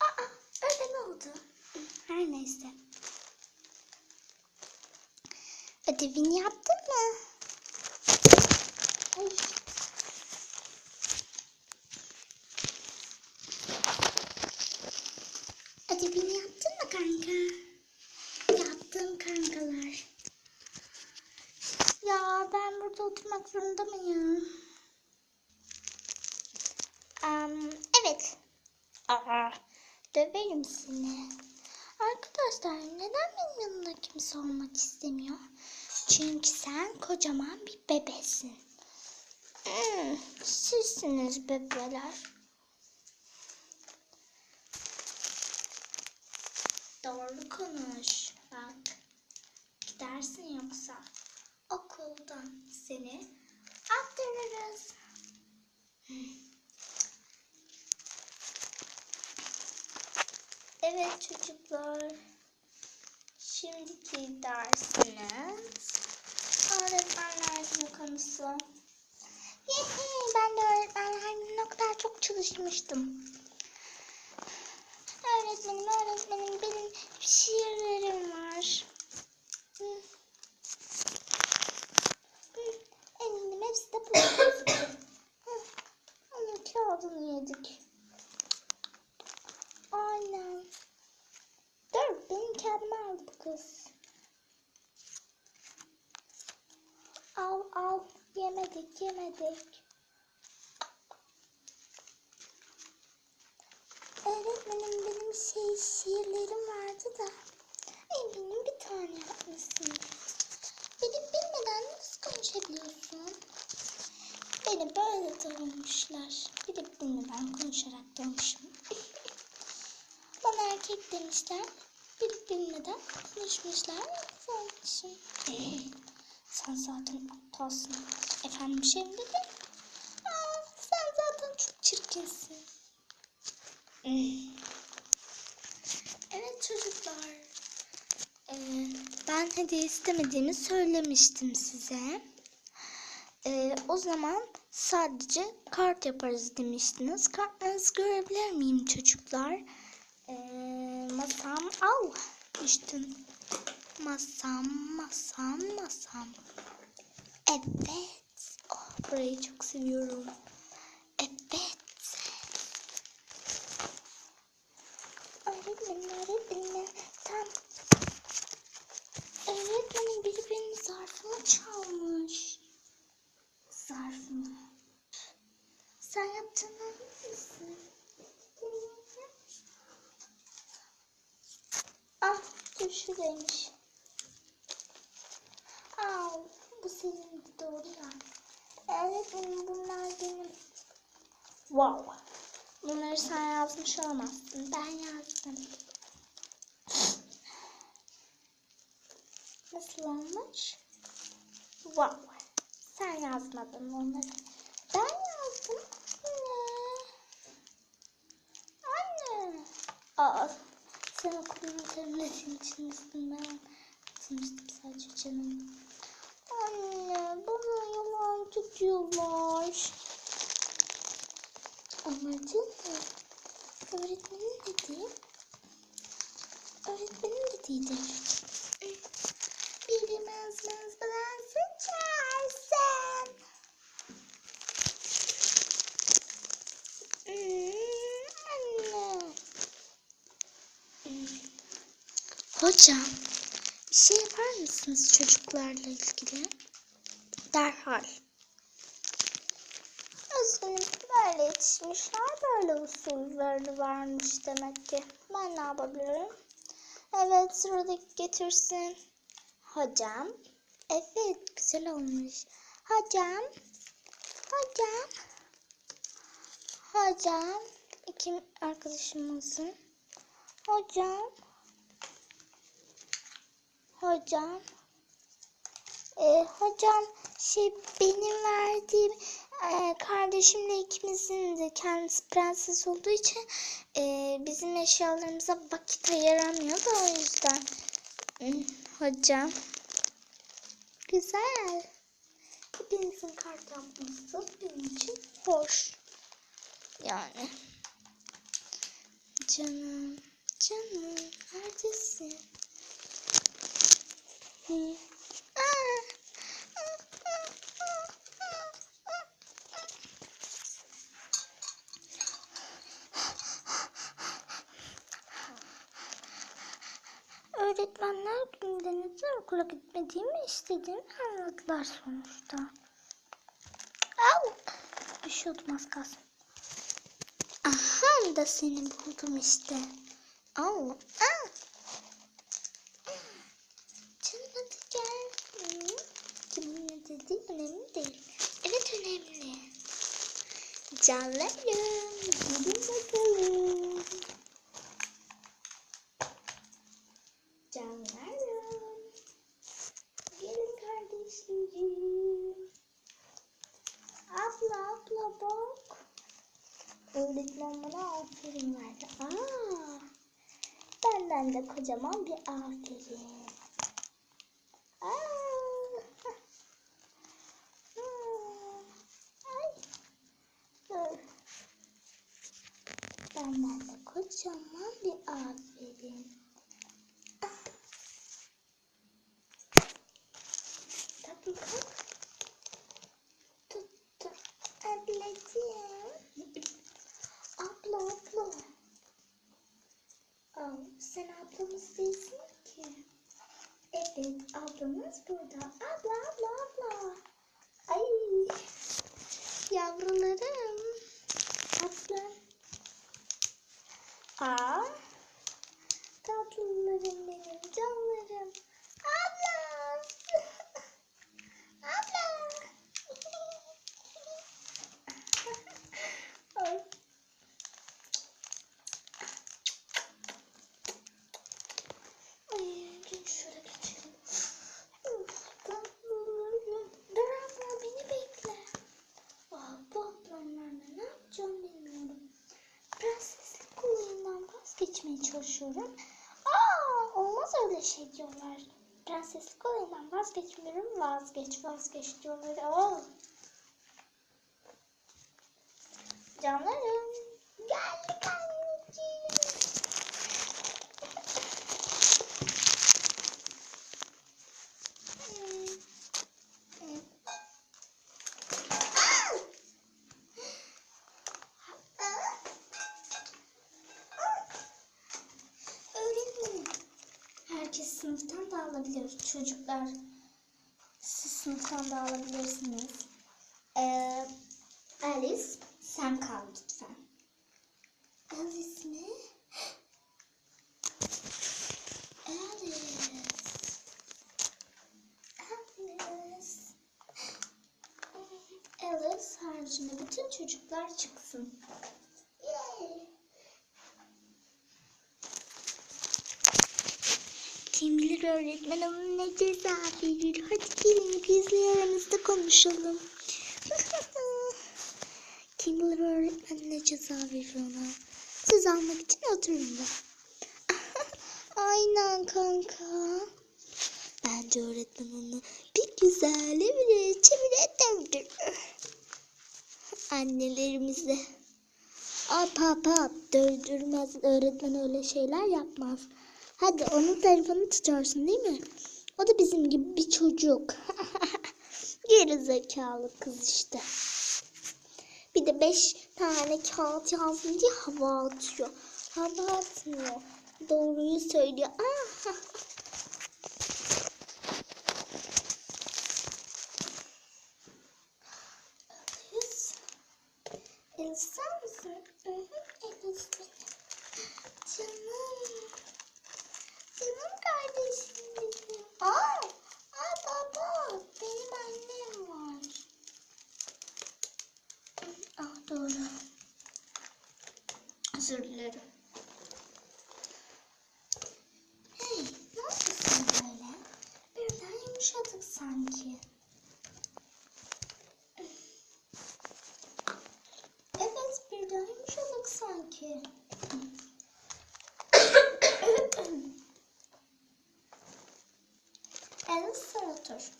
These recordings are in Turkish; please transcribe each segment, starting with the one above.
Aa, öyle oldu? Her neyse. Ödevini yaptın mı? Ay. Ödevini yaptın mı kanka? Yaptım kankalar. Ya ben burada oturmak zorunda mıyım? Am, evet. Aa, döverim seni. Arkadaşlar neden benim yanımda kimse olmak istemiyor? Çünkü sen kocaman bir bebesin. Hmm, sizsiniz bebeler. Doğru konuş. Bak. Gidersin yoksa okuldan seni attırırız. Evet çocuklar. Şimdiki dersiniz öğretmenler konusu. Yehi, ben de öğretmenler gününe kadar çok çalışmıştım. Öğretmenim, öğretmenim benim şiirlerim var. Hı. Hı, Eminim hepsi de bu. Onun kağıdını yedik. Aynen. Dur benim kağıdımı aldı bu kız. Al al yemedik yemedik. Öğretmenim benim şey şiirlerim vardı da. Eminim bir tane yapmışsın. Beni bilmeden nasıl konuşabiliyorsun? Beni böyle tanımışlar. Bilip bilmeden konuşarak doğmuşum. Bana erkek demişler. Bilip bilmeden konuşmuşlar. Olmuşum. Sen zaten aptalsın. Efendim şimdi de. Aa, sen zaten çok çirkinsin. evet çocuklar. Ee, ben hediye istemediğimi söylemiştim size. Ee, o zaman sadece kart yaparız demiştiniz. Kartlarınızı görebilir miyim çocuklar? Ee, masam al. Düştüm. Masam, masam, masam. Evet. Oh, burayı çok seviyorum. Evet. Öğretmenim, öğretmenim. Tam. Öğretmenim biri benim zarfımı çalmış. Zarfımı. Sen yaptığını misin? Ah, dur şuradaymış. Aa, de doğru yani. Evet, bunlar benim. Wow. Bunları sen yazmış olamazsın. Ben yazdım. Nasıl olmuş? Wow. Sen yazmadın onları. Ben yazdım. Anne. Anne. Aa, sen okulunu temizlediğin için üstünden atmıştım sadece canım. Bana yalancı diyorlar. Amacı ne? Öğretmenin dediği. Öğretmenin dediğidir. Bilmez mezbelen seçersen. Hmm, anne. Hmm. Hocam, bir şey yapar mısınız çocuklarla ilgili? Derhal. Üzgünüm, böyle yetişmişler, böyle usulleri varmış demek ki. Ben ne yapabilirim? Evet, sıradaki getirsin. Hocam. Evet, güzel olmuş. Hocam. Hocam. Hocam. İki arkadaşımızın. Hocam. Hocam. Ee, hocam şey benim verdiğim e, kardeşimle ikimizin de kendisi prenses olduğu için e, bizim eşyalarımıza vakit ayıramıyor da o yüzden. Hmm, Hocam. Güzel. Hepinizin kart yapması benim için hoş. Yani. Canım, canım, neredesin? Hı. Aa! Öğretmenler gününde neden okula gitmediğimi istediğimi anladılar sonuçta. Au! Düşüyordum az kalsın. Aha da seni buldum işte. Au! Aa! Canım hadi gel. Kimin ne dediği önemli değil. Evet önemli. Canlarım. Gidin bakalım. Canlarım. Gelin kardeşlerim. Bak. Öğretmen bana aferin verdi. Aa, benden de kocaman bir aferin. Aa. Benden de kocaman bir aferin. Tatlım kalk. Sen ablamız değilsin ki. Evet ablamız burada. Abla abla abla. Ay yavrularım. Abla. Aa, tatlılarım benim canlarım. Abla. Abla. Ay. Ay, gel şöyle geçelim. Uf, tatlım. Dur abla beni bekle. Aa, bu ablamlarla ne yapacağım bilmiyorum. Prenseslik vazgeçmeye çalışıyorum. Aa, olmaz öyle şey diyorlar. Prenseslik olayından vazgeçmiyorum. Vazgeç vazgeç diyorlar. Aa. Canlarım. Geldik anneciğim. Hmm. Hmm. Aa! Aa! Öğretmenim. Herkes dağılabilir. Çocuklar siz sınıftan dağılabilirsiniz. Ee, Alice sen kal lütfen. Alice mi? Alice. Alice. Alice haricinde bütün çocuklar çıksın. Kim bilir öğretmen onun ne ceza verir. Hadi gelin gizli aramızda konuşalım. Kim bilir öğretmen ne ceza verir ona. Söz almak için oturun da. Aynen kanka. Bence öğretmen onu bir güzel evire çevire dövdür. Annelerimize. Ap ap ap dövdürmez. Öğretmen öyle şeyler yapmaz. Hadi onun tarafını tutuyorsun değil mi? O da bizim gibi bir çocuk. Geri zekalı kız işte. Bir de beş tane kağıt yazdım diye hava atıyor. Hava atmıyor. Doğruyu söylüyor. Ah! Elif. Elif sen misin? Hı hı, Elif benim. Canım. Canım kardeşim benim. Aa, aa baba. Benim annem var. Aa doğru. Özür dilerim. Hey, ne yapıyorsun böyle? Birden yumuşadık sanki. Evet, birden yumuşadık sanki. Alice otur.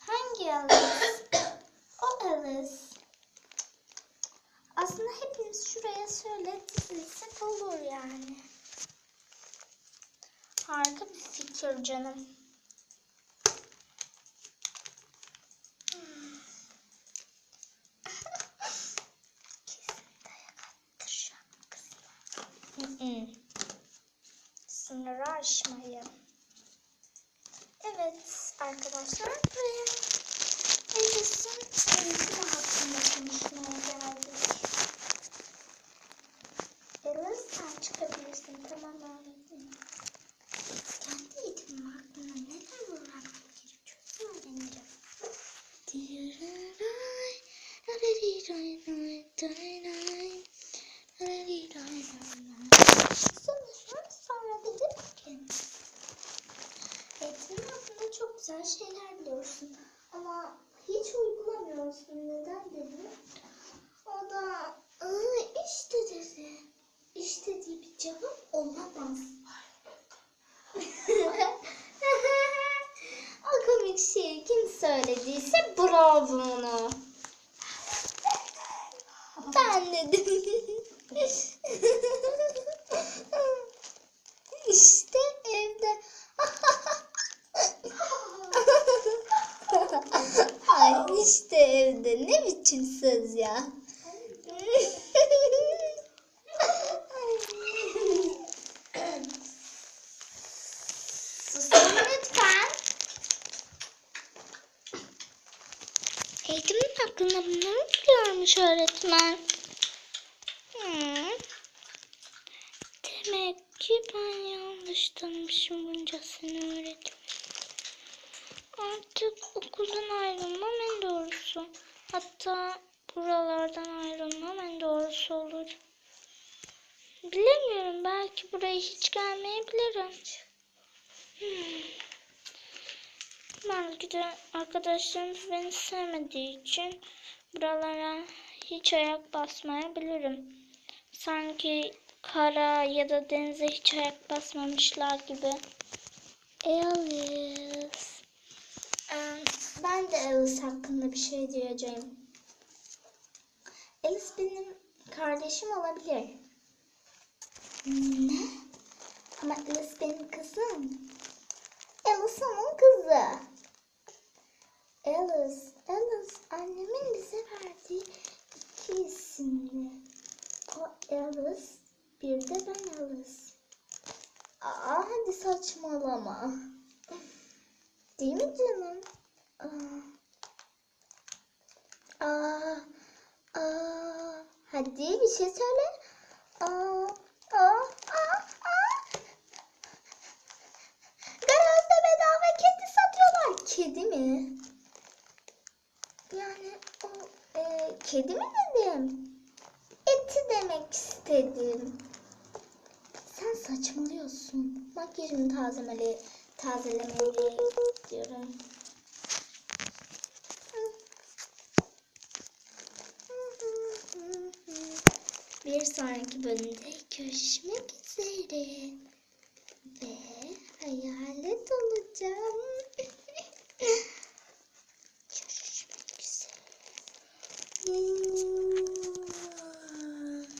Hangi Alice? o Alice. yani. Harika bir fikir canım. Hmm. Kesin dayak attıracağım kızına. Hı hı. Sınırı aşmayın. Evet arkadaşlar buraya Edis'in eğitimi hakkında konuşmaya geldik. yaptım tamamen öğretmenim. Kendi eğitimim hakkında neden bravo ona. Ben dedim. işte evde. Ay işte evde ne biçim söz ya. Susun lütfen. Eğitimin hakkında bunları biliyormuş öğretmen? Demek ki ben yanlış tanımışım bunca sene öğretmen. Artık okuldan ayrılmam en doğrusu. Hatta buralardan ayrılmam en doğrusu olur. Bilemiyorum belki buraya hiç gelmeyebilirim. Hmm. Belki de arkadaşlarım beni sevmediği için buralara hiç ayak basmayabilirim. Sanki kara ya da denize hiç ayak basmamışlar gibi. Alice. Ee, Ben de Alice hakkında bir şey diyeceğim. Alice benim kardeşim olabilir. Ne? Ama Alice benim kızım. Onun kızı. Alice, Alice annemin bize verdiği iki isimli. O Alice, bir de ben Alice. Aa, hadi saçmalama. Değil mi canım? Aa, aa, aa. Hadi bir şey söyle. Aa, aa, aa. Garajda bedava kedi satıyorlar. Kedi mi? Yani o e, kedi mi dedim? Eti demek istedim. Sen Makyajımı tazelemeli, tazelemeye gidiyorum. Bir sonraki bölümde görüşmek üzere. Ve hayalet olacağım. görüşmek üzere.